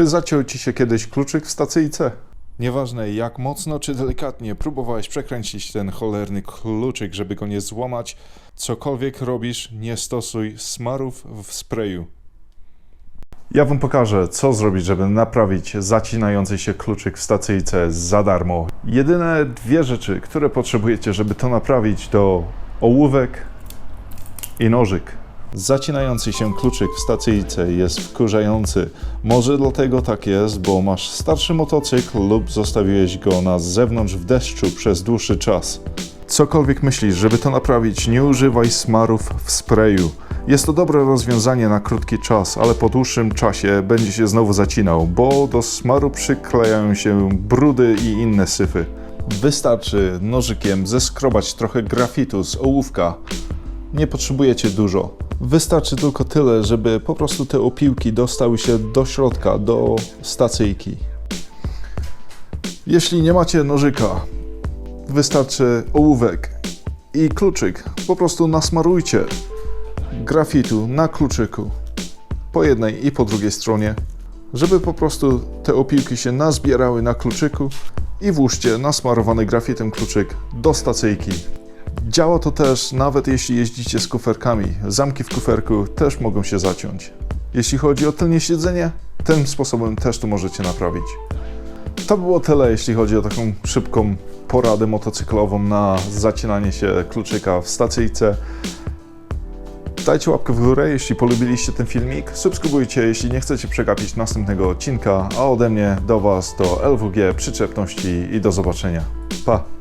Czy zaciął ci się kiedyś kluczyk w stacyjce? Nieważne jak mocno czy delikatnie próbowałeś przekręcić ten cholerny kluczyk, żeby go nie złamać, cokolwiek robisz, nie stosuj smarów w sprayu. Ja wam pokażę, co zrobić, żeby naprawić zacinający się kluczyk w stacyjce za darmo. Jedyne dwie rzeczy, które potrzebujecie, żeby to naprawić, to ołówek i nożyk. Zacinający się kluczyk w stacyjce jest wkurzający. Może dlatego tak jest, bo masz starszy motocykl lub zostawiłeś go na zewnątrz w deszczu przez dłuższy czas. Cokolwiek myślisz, żeby to naprawić, nie używaj smarów w sprayu. Jest to dobre rozwiązanie na krótki czas, ale po dłuższym czasie będzie się znowu zacinał, bo do smaru przyklejają się brudy i inne syfy. Wystarczy nożykiem zeskrobać trochę grafitu z ołówka. Nie potrzebujecie dużo. Wystarczy tylko tyle, żeby po prostu te opiłki dostały się do środka, do stacyjki. Jeśli nie macie nożyka, wystarczy ołówek i kluczyk. Po prostu nasmarujcie grafitu na kluczyku po jednej i po drugiej stronie, żeby po prostu te opiłki się nazbierały na kluczyku i włóżcie nasmarowany grafitem kluczyk do stacyjki. Działa to też nawet jeśli jeździcie z kuferkami. Zamki w kuferku też mogą się zaciąć. Jeśli chodzi o tylnie siedzenie, tym sposobem też to możecie naprawić. To było tyle, jeśli chodzi o taką szybką poradę motocyklową na zacinanie się kluczyka w stacyjce. Dajcie łapkę w górę, jeśli polubiliście ten filmik. Subskrybujcie, jeśli nie chcecie przegapić następnego odcinka. A ode mnie do Was to LWG przyczepności i do zobaczenia. Pa!